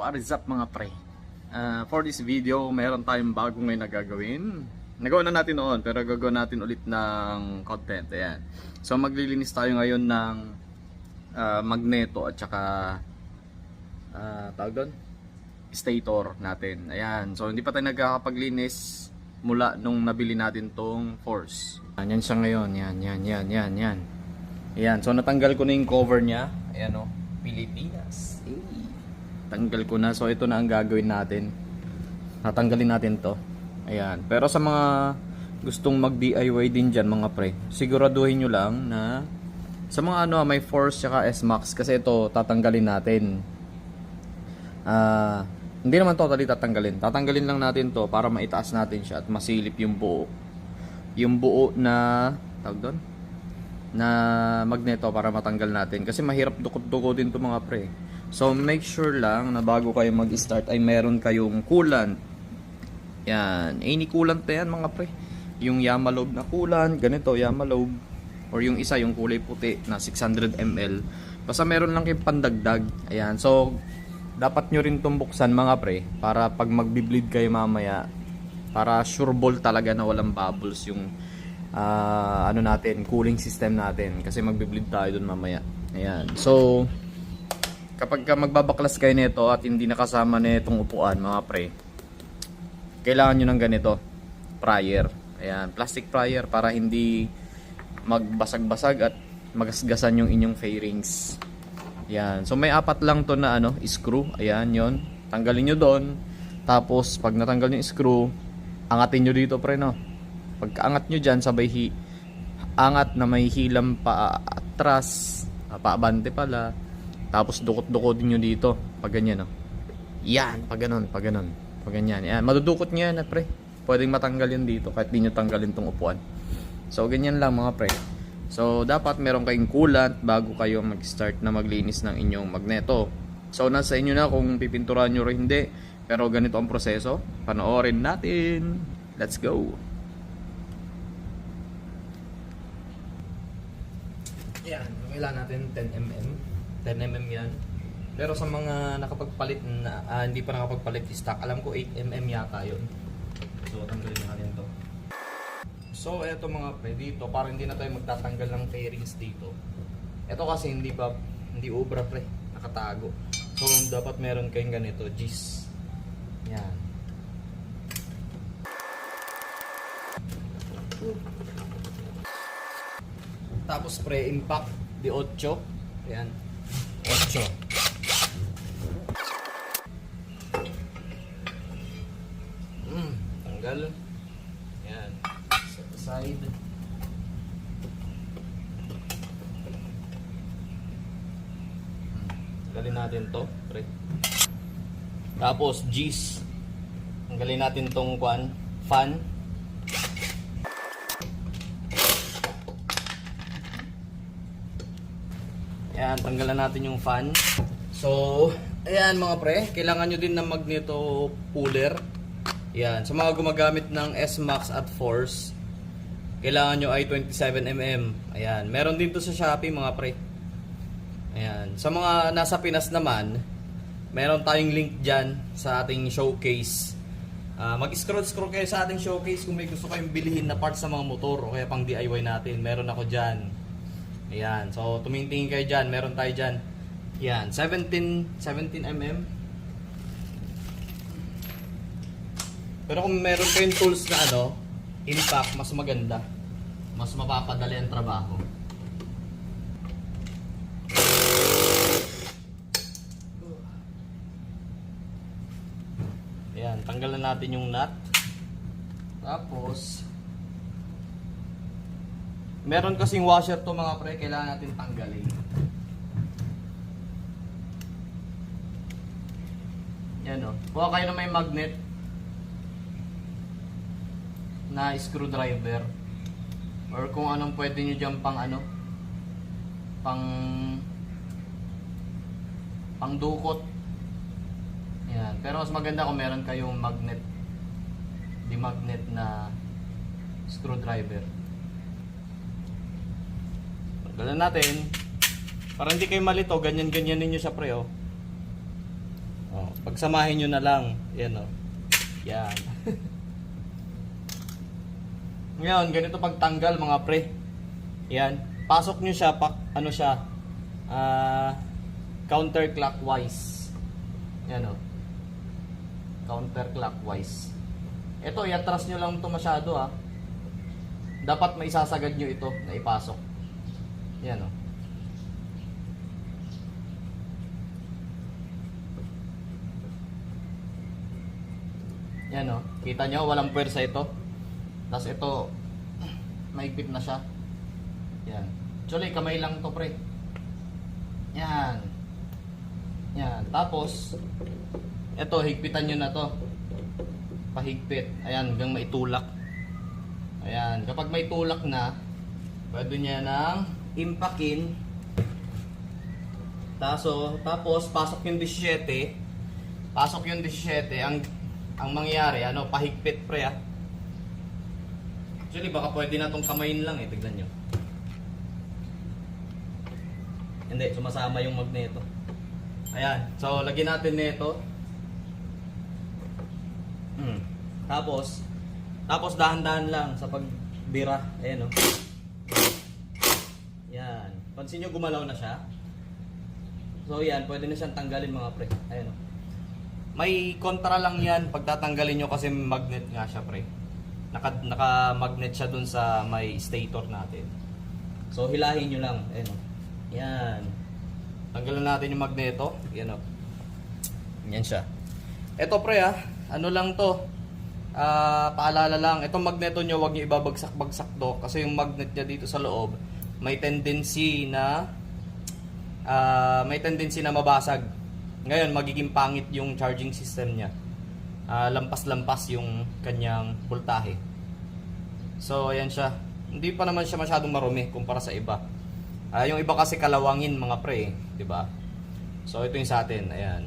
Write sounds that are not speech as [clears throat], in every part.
What is up mga pre? Uh, for this video, meron tayong bago ngayon na gagawin. Nagawa na natin noon, pero gagawin natin ulit ng content. Ayan. So maglilinis tayo ngayon ng ah, magneto at saka uh, tawag doon? Stator natin. Ayan. So hindi pa tayo nagkakapaglinis mula nung nabili natin tong force. Ayan, yan siya ngayon. Yan, yan, yan, yan, yan. Ayan. So natanggal ko na yung cover niya. Ayan o. Pilipinas. Tanggal ko na. So ito na ang gagawin natin. Natanggalin natin to. Ayan. Pero sa mga gustong mag-DIY din dyan mga pre, siguraduhin nyo lang na sa mga ano may force tsaka S-Max kasi ito tatanggalin natin. Ah, hindi naman totally tatanggalin. Tatanggalin lang natin to para maitaas natin siya at masilip yung buo. Yung buo na tawag doon na magneto para matanggal natin kasi mahirap dukot-dukotin to mga pre. So make sure lang na bago kayo mag-start ay meron kayong coolant. Yan, any coolant na yan mga pre. Yung Yamalobe na coolant, ganito Yamalobe or yung isa yung kulay puti na 600 ml. Basta meron lang kayong pandagdag. Ayan. So dapat nyo rin itong buksan mga pre para pag magbi-bleed kayo mamaya para sure ball talaga na walang bubbles yung ah, ano natin, cooling system natin kasi magbi-bleed tayo dun mamaya. Ayan. So kapag ka magbabaklas kayo nito at hindi nakasama nitong upuan mga pre, kailangan nyo ng ganito, prior. Ayan, plastic prior para hindi magbasag-basag at magasgasan yung inyong fairings. Ayan. So may apat lang to na ano, screw. Ayan, yon. Tanggalin nyo doon. Tapos pag natanggal yung screw, angatin nyo dito pre no. Pagkaangat nyo dyan, sabay hi angat na may hilam pa atras, ah, paabante pala. Tapos dukot-dukotin nyo dito. Pag ganyan no. Yan, pag ganun, pag ganun. Pag ganyan. Yan, madudukot nyo yan, ah, pre. Pwedeng matanggal yun dito kahit di nyo tanggalin tong upuan. So, ganyan lang mga pre. So, dapat meron kayong coolant bago kayo mag-start na maglinis ng inyong magneto. So, nasa inyo na kung pipinturahan nyo rin hindi. Pero ganito ang proseso. Panoorin natin. Let's go! Yan, kailangan natin 10mm. 10mm yan. Pero sa mga nakapagpalit na, ah, hindi pa nakapagpalit stock, alam ko 8mm yata yun. So, tanggalin natin to. So, eto mga pre, dito, para hindi na tayo magtatanggal ng fairings dito. Ito kasi hindi ba, hindi obra pre, nakatago. So, dapat meron kayong ganito, G's. Yan. Tapos pre, impact di 8. Ayan. 8. Mm, tanggal. Yan. Set aside. Hmm, Tanggalin natin to, pre. Tapos, G's. Tanggalin natin tong kwan, fan. Ayan, tanggalan natin yung fan. So, ayan mga pre, kailangan nyo din ng magneto puller. Ayan, sa mga gumagamit ng S-Max at Force, kailangan nyo ay 27mm. Ayan, meron din to sa Shopee mga pre. Ayan, sa mga nasa Pinas naman, meron tayong link dyan sa ating showcase. Ah, mag-scroll-scroll kayo sa ating showcase kung may gusto kayong bilhin na parts sa mga motor o kaya pang DIY natin. Meron ako dyan. Ayan. So, tumingin kayo dyan. Meron tayo dyan. Ayan. 17, 17 mm. Pero kung meron kayong tools na ano, impact, mas maganda. Mas mapapadali ang trabaho. Ayan. Tanggalan natin yung nut. Tapos, Meron kasing washer to mga pre, kailangan natin tanggalin. Yan o. Kuha kayo na may magnet na screwdriver or kung anong pwede nyo dyan pang ano pang pang dukot yan pero mas maganda kung meron kayong magnet di magnet na screwdriver Tanggalan natin. Para hindi kayo malito, ganyan-ganyan ninyo siya pre, oh. oh. Pagsamahin nyo na lang. Yan o. Yan. [laughs] Ngayon, ganito pagtanggal mga pre. Yan. Pasok nyo siya, pak, ano siya, ah, counterclockwise. Yan o. Counterclockwise. Ito, iatras nyo lang ito masyado ha. Dapat maisasagad nyo ito na ipasok. Yan o. Yan o. Kita nyo, walang pwersa ito. Tapos ito, [clears throat] maigpit na siya. Yan. Actually, kamay lang to pre. Yan. Yan. Tapos, ito, higpitan nyo na to. Pahigpit. Ayan, hanggang maitulak. Ayan. Kapag may tulak na, pwede niya nang impakin. Taso, tapos, pasok yung 17. Pasok yung 17. Ang, ang mangyayari, ano, pahigpit pre ah. Actually, baka pwede na tong kamayin lang eh. Tignan nyo. Hindi, sumasama yung magneto. Ayan. So, lagyan natin nito. Hmm. Tapos, tapos dahan-dahan lang sa pagbira. Ayan o. Yan. Pansin nyo gumalaw na siya. So, yan. Pwede na siyang tanggalin mga pre. Ayan o. May kontra lang yan pag tatanggalin nyo kasi magnet nga siya pre. Naka, naka-magnet siya dun sa may stator natin. So, hilahin nyo lang. Ayan o. Yan. Tanggalan natin yung magneto. Yan o. Yan siya. Ito pre ah, ano lang to. Ah, paalala lang, itong magneto nyo wag niyo ibabagsak-bagsak to kasi yung magnet niya dito sa loob may tendency na ah, may tendency na mabasag. Ngayon magiging pangit yung charging system niya. Ah, lampas-lampas yung kanyang voltahe. So ayan siya. Hindi pa naman siya masyadong marumi kumpara sa iba. Ah, yung iba kasi kalawangin mga pre, 'di ba? So ito yung sa atin, ayan.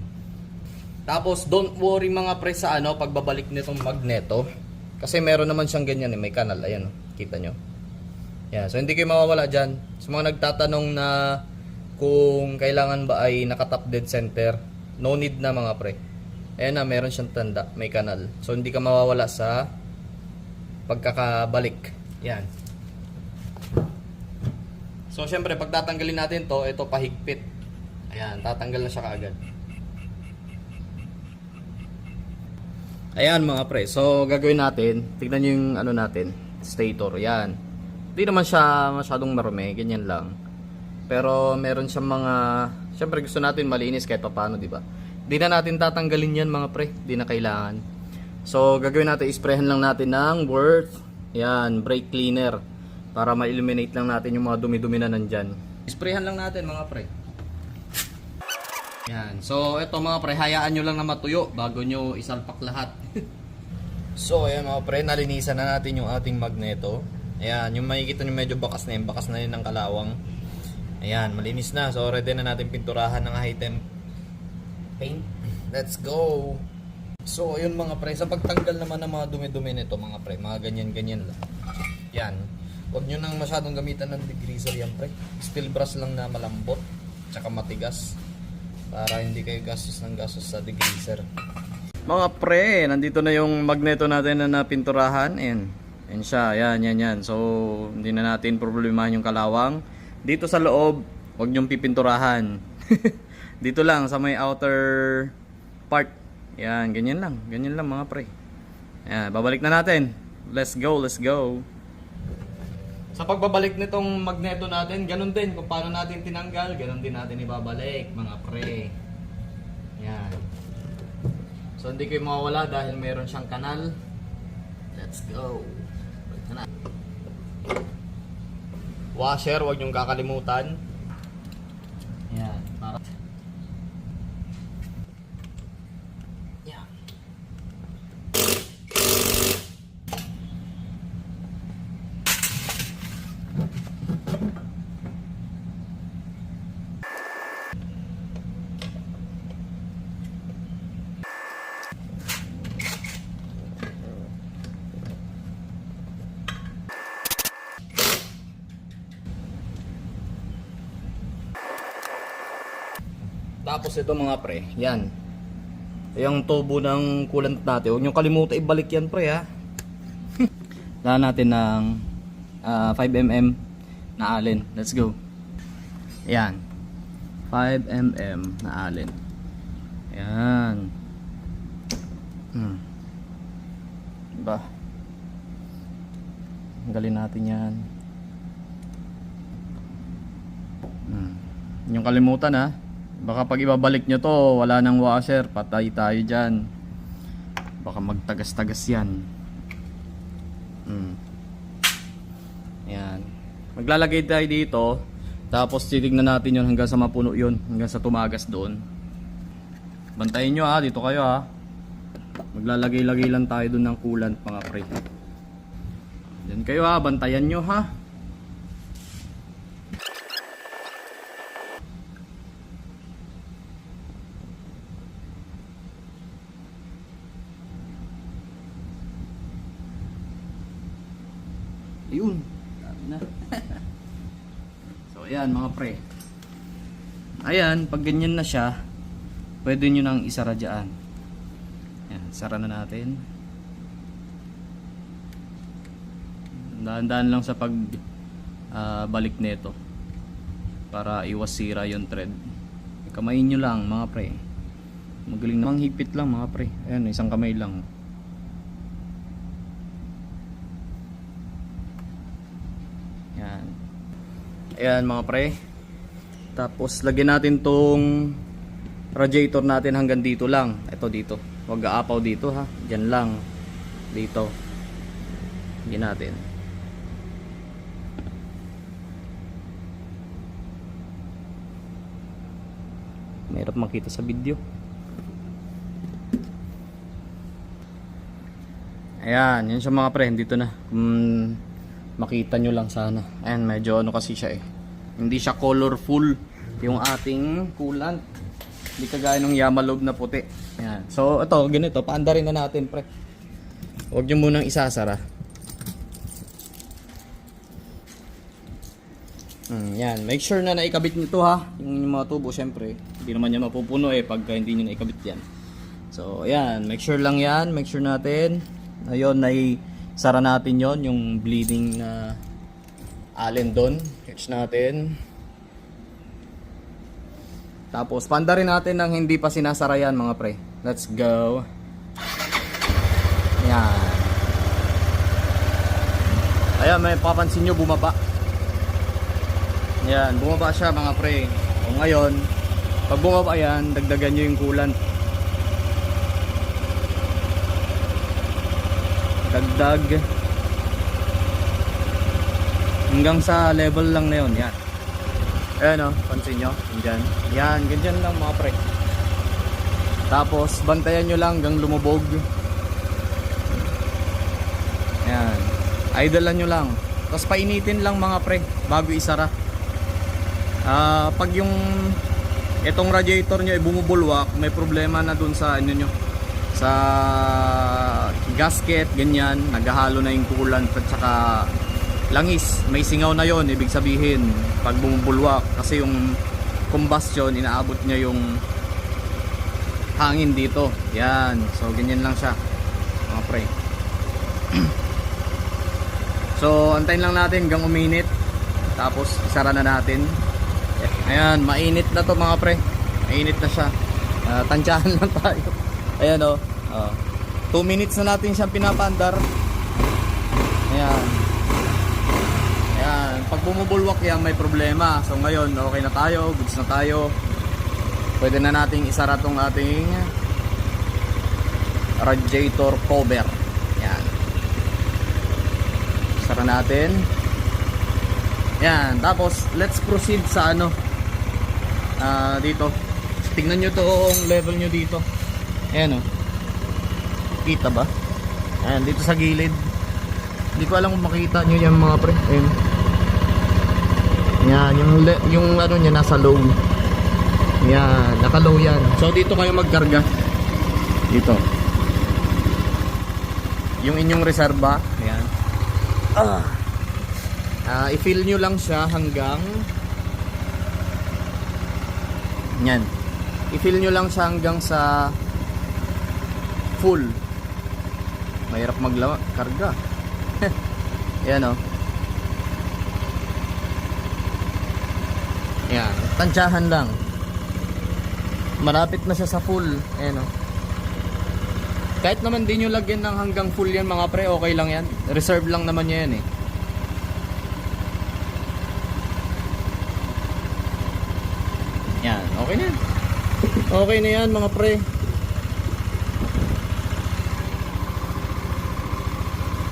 Tapos don't worry mga pre sa ano pagbabalik nitong magneto kasi meron naman siyang ganyan eh, may kanal, ayan, kita nyo. Yeah, so hindi kayo mawawala diyan. Sa mga nagtatanong na kung kailangan ba ay naka-top dead center, no need na mga pre. Ayan na, meron siyang tanda, may kanal. So hindi ka mawawala sa pagkakabalik. Yan. So, syempre, pag tatanggalin natin to, ito pahigpit. Ayan, tatanggal na siya kaagad. Ayan mga pre, so gagawin natin, tignan nyo yung ano natin, stator, yan. Hindi naman siya masyadong marumi, ganyan lang. Pero meron siyang mga, syempre gusto natin malinis kahit paano, di ba? Di na natin tatanggalin yan mga pre, di na kailangan. So gagawin natin, isprehan lang natin ng worth, yan, brake cleaner. Para ma-eliminate lang natin yung mga dumi-dumi na nandyan. Isprehan lang natin mga pre. Yan. So, ito mga pre, hayaan nyo lang na matuyo bago nyo isalpak lahat. [laughs] so, ayan mga pre, nalinisan na natin yung ating magneto. Ayan, yung makikita nyo medyo bakas na yun, bakas na yun ng kalawang. Ayan, malinis na. So, ready na natin pinturahan ng item paint. Let's go! So, ayun mga pre, sa pagtanggal naman ng mga dumi-dumi nito mga pre, mga ganyan-ganyan lang. Yan. Huwag nyo nang masyadong gamitan ng degreaser yan pre. Steel brush lang na malambot, tsaka matigas. Para hindi kayo gastos ng gastos sa degreaser. Mga pre, nandito na yung magneto natin na napinturahan. Ayan. Ayan siya. Ayan, yan, yan. So, hindi na natin problemahan yung kalawang. Dito sa loob, huwag nyong pipinturahan. [laughs] dito lang, sa may outer part. Ayan, ganyan lang. Ganyan lang mga pre. Ayan, babalik na natin. Let's go, let's go. Sa pagbabalik nitong magneto natin, ganun din. Kung paano natin tinanggal, ganun din natin ibabalik, mga pre. Yan. So, hindi kayo mawawala dahil meron siyang kanal. Let's go. Balik na. Washer, huwag niyong kakalimutan. Yan. Para... Yan. Tapos ito mga pre, yan. yung tubo ng coolant natin. Huwag nyo kalimutan ibalik yan pre ha. [laughs] Dala natin ng ah, 5mm na allen. Let's go. Yan. 5mm na allen. Yan. Hmm. Diba? Tanggalin natin yan. Hmm. Yung kalimutan ha. Baka pag ibabalik nyo to, wala nang washer, patay tayo dyan. Baka magtagas-tagas yan. Hmm. Yan. Maglalagay tayo dito. Tapos titignan natin yun hanggang sa mapuno yun. Hanggang sa tumagas doon. Bantayin nyo ha. Dito kayo ha. Maglalagay-lagay lang tayo doon ng coolant mga pre. Diyan kayo ha. Bantayan nyo ha. Ayun. Dami so ayan mga pre. Ayan, pag ganyan na siya, pwede nyo nang isara dyan. Ayan, sara na natin. Dahan-dahan lang sa pag ah, balik nito para iwas sira yung thread. Kamayin nyo lang mga pre. Magaling namang higpit lang mga pre. Ayan, isang kamay lang. Yan. Ayan mga pre. Tapos lagyan natin tong radiator natin hanggang dito lang. Ito dito. Huwag aapaw dito ha. Diyan lang. Dito. Lagyan natin. Mahirap makita sa video. Ayan, yun siya mga pre, dito na. Kung makita nyo lang sana. Ayan, medyo ano kasi siya eh. Hindi siya colorful yung ating coolant. Hindi kagaya ng Yamalog na puti. Ayan. So, ito, ganito, paanda rin na natin pre. Huwag nyo munang isasara. Hmm, yan. Make sure na naikabit nyo to ha. Yung, mga tubo, syempre. Hindi naman yan mapupuno eh pagka hindi nyo naikabit yan. So, ayan. Make sure lang yan. Make sure natin. Ayun, nai sara natin yon yung bleeding na allen doon. Catch natin. Tapos, panda rin natin ng hindi pa sinasara yan mga pre. Let's go. Yan. Ayan, may papansin nyo bumaba. Yan, bumaba siya mga pre. O ngayon, pag bumaba yan, dagdagan nyo yung coolant. Dagdag. Hanggang sa level lang na yun, yan. Ayan o, pansin nyo, dyan. Yan, ganyan lang mga pre. Tapos, bantayan nyo lang hanggang lumubog. Yan. Idlean nyo lang. Tapos painitin lang mga pre, bago isara. Ah, pag yung itong radiator nyo ay bumubulwak, may problema na dun sa ano nyo sa gasket, ganyan, naghahalo na yung coolant at saka langis. May singaw na yon ibig sabihin pag bumubulwak kasi yung combustion inaabot niya yung hangin dito. Yan. So ganyan lang siya. Mga pre. [clears throat] so antayin lang natin hanggang uminit. Tapos isara na natin. Ayan, mainit na to mga pre. Mainit na siya. Uh, tansyahan [laughs] lang tayo. Ayan o. Oh. 2 minutes na natin siyang pinapandar. Ayan. Bumubulwak yan, may problema. So ngayon, okay na tayo. Goods na tayo. Pwede na nating isara tong ating radiator cover. Ayan. Isara natin. Yan, tapos let's proceed sa ano ah dito. Tingnan nyo toong level nyo dito. Ayan o. Kita ba? Ayan, dito sa gilid. Hindi ko alam kung makita nyo yan mga pre. Ayan. Yan, yung, yung ano niya nasa low. Yan, naka low yan. So dito kayo magkarga. Dito. Yung inyong reserva. Ayan. Ah. Ah, i-fill nyo lang siya hanggang yan. I-fill nyo lang siya hanggang sa full. Mahirap maglawa, karga. [laughs] Yan oh. Yan, tansyahan lang. Marapit na siya sa full. Ayan oh. Kahit naman di nyo lagyan ng hanggang full yan mga pre, okay lang yan. Reserve lang naman yan eh. Yan, okay na yan. Okay na yan mga pre.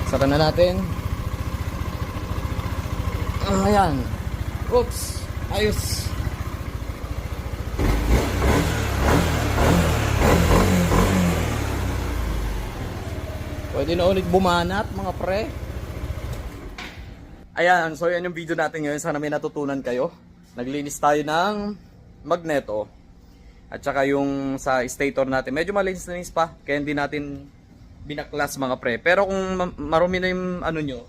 Saka na natin. Ah, ayan. Oops. Ayos. Pwede na ulit bumanat mga pre. Ayan, so yan yung video natin ngayon. Sana may natutunan kayo. Naglinis tayo ng magneto. At saka yung sa stator natin. Medyo malinis-linis pa. Kaya hindi natin binaklas mga pre. Pero kung ma- marumi na yung ano nyo,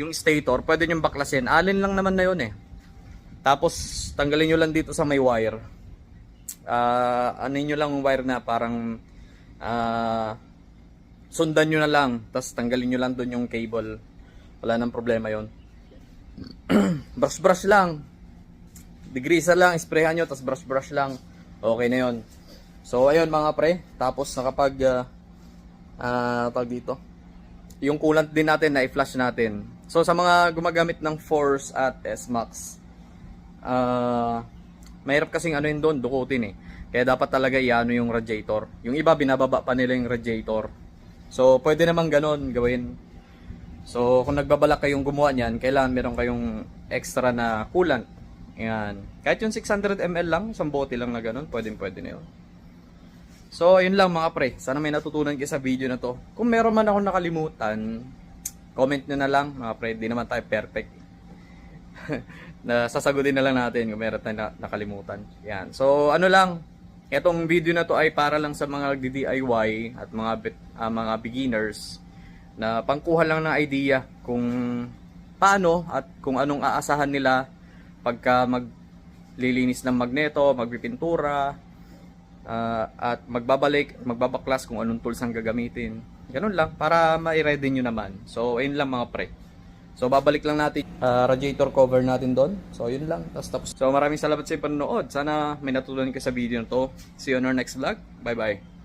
yung stator, pwede nyo baklasin. Alin lang naman na yun eh. Tapos tanggalin nyo lang dito sa may wire. Ah, ano nyo lang wire na parang ah, sundan nyo na lang. Tapos tanggalin nyo lang doon yung cable. Wala nang problema yon. [clears throat] brush brush lang. Degrisa lang, sprayhan nyo, tapos brush brush lang. Okay na yon. So ayun mga pre, tapos nakapag ah ah, tawag dito. Yung coolant din natin na i-flush natin. So sa mga gumagamit ng Force at S-Max, ah mahirap kasing ano yun doon, dukutin eh. Kaya dapat talaga iano yung radiator. Yung iba binababa pa nila yung radiator. So pwede naman ganon gawin. So kung nagbabalak kayong gumawa niyan, kailangan meron kayong extra na coolant. Yan. Kahit yung 600 ml lang, isang bote lang na ganun, pwedeng pwede na yun. So, yun lang mga pre. Sana may natutunan kayo sa video na to. Kung meron man ako nakalimutan, comment nyo na lang mga pre. Di naman tayo perfect. [laughs] na sasagutin na lang natin kung meron tayong na- nakalimutan. Yan. So, ano lang, etong video na to ay para lang sa mga DIY at mga ah, mga beginners na pangkuha lang ng idea kung paano at kung anong aasahan nila pagka maglilinis ng magneto, magpipintura, ah, at magbabalik, magbabaklas kung anong tools ang gagamitin. Ganun lang, para ma-ready nyo naman. So, ayun lang mga pre. So, babalik lang natin ah, radiator cover natin doon. So, yun lang. Tapos, tapos. So, maraming salamat sa panonood. Sana may natutunan ka sa video na to. See you on our next vlog. Bye-bye.